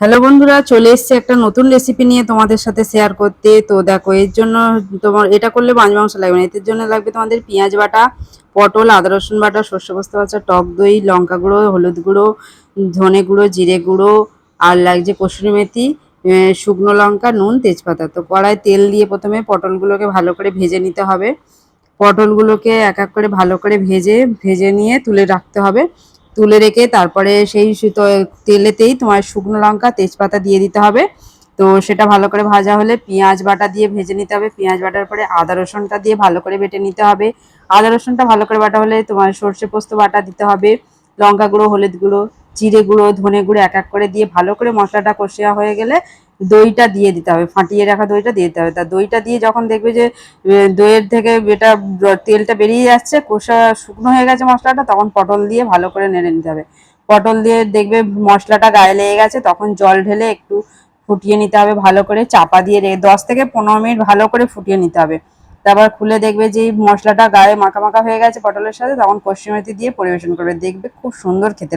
Hello বন্ধুরা, চলে এসছে একটা নতুন রেসিপি নিয়ে তোমাদের সাথে শেয়ার করতে। তো দেখো, এর জন্য তোমার, এটা করলে মাছ মাংস লাগবে না। এর জন্য লাগবে তোমাদের পেঁয়াজ বাটা, পটল, আদা, রসুন বাটা শস্য বস্তা বাটা, টক দই, লঙ্কা গুঁড়ো, হলুদ গুঁড়ো, ধনে গুঁড়ো, জিরে গুঁড়ো আর লাগছে কসুরি মেথি শুকনো লঙ্কা, নুন, তেজপাতা। তো কড়ায় তেল দিয়ে প্রথমে পটলগুলোকে ভালো করে ভেজে নিতে হবে। পটলগুলোকে এক এক করে ভালো করে ভেজে ভেজে নিয়ে তুলে রাখতে হবে। তুলে রেখে তারপরে সেই তেলেতেই তোমার শুকনো লঙ্কা, তেজপাতা দিয়ে দিতে হবে। তো সেটা ভালো করে ভাজা হলে পেঁয়াজ বাটা দিয়ে ভেজে নিতে হবে। পেঁয়াজ বাটার পরে আদা রসুনটা দিয়ে ভালো করে বেটে নিতে হবে। আদা রসুনটা ভালো করে বাটা হলে তোমার সর্ষে পোস্ত বাটা দিতে হবে। লঙ্কা গুঁড়ো, হলুদ গুঁড়ো জিরে গুঁড়ো, ধনে গুঁড়ো এক এক করে দিয়ে ভালো করে মশলাটা কষিয়া হয়ে গেলে দইটা দিয়ে দিতে হবে, ফাটিয়ে রাখা দইটা দিয়ে দিতে হবে তা দইটা দিয়ে যখন দেখবে যে দইয়ের থেকে এটা তেলটা বেরিয়ে যাচ্ছে, কষা শুকনো হয়ে গেছে মশলাটা, তখন পটল দিয়ে ভালো করে নেড়ে নিতে হবে পটল দিয়ে দেখবে মশলাটা গায়ে লেগে গেছে, তখন জল ঢেলে একটু ফুটিয়ে নিতে হবে, ভালো করে চাপা দিয়ে রেখে, দশ থেকে পনেরো মিনিট ভালো করে ফুটিয়ে নিতে হবে তারপর খুলে দেখবে যে মশলাটা গায়ে মাখা মাখা হয়ে গেছে পটলের সাথে, তখন কষি মেথি দিয়ে পরিবেশন করবে, দেখবে খুব সুন্দর খেতে।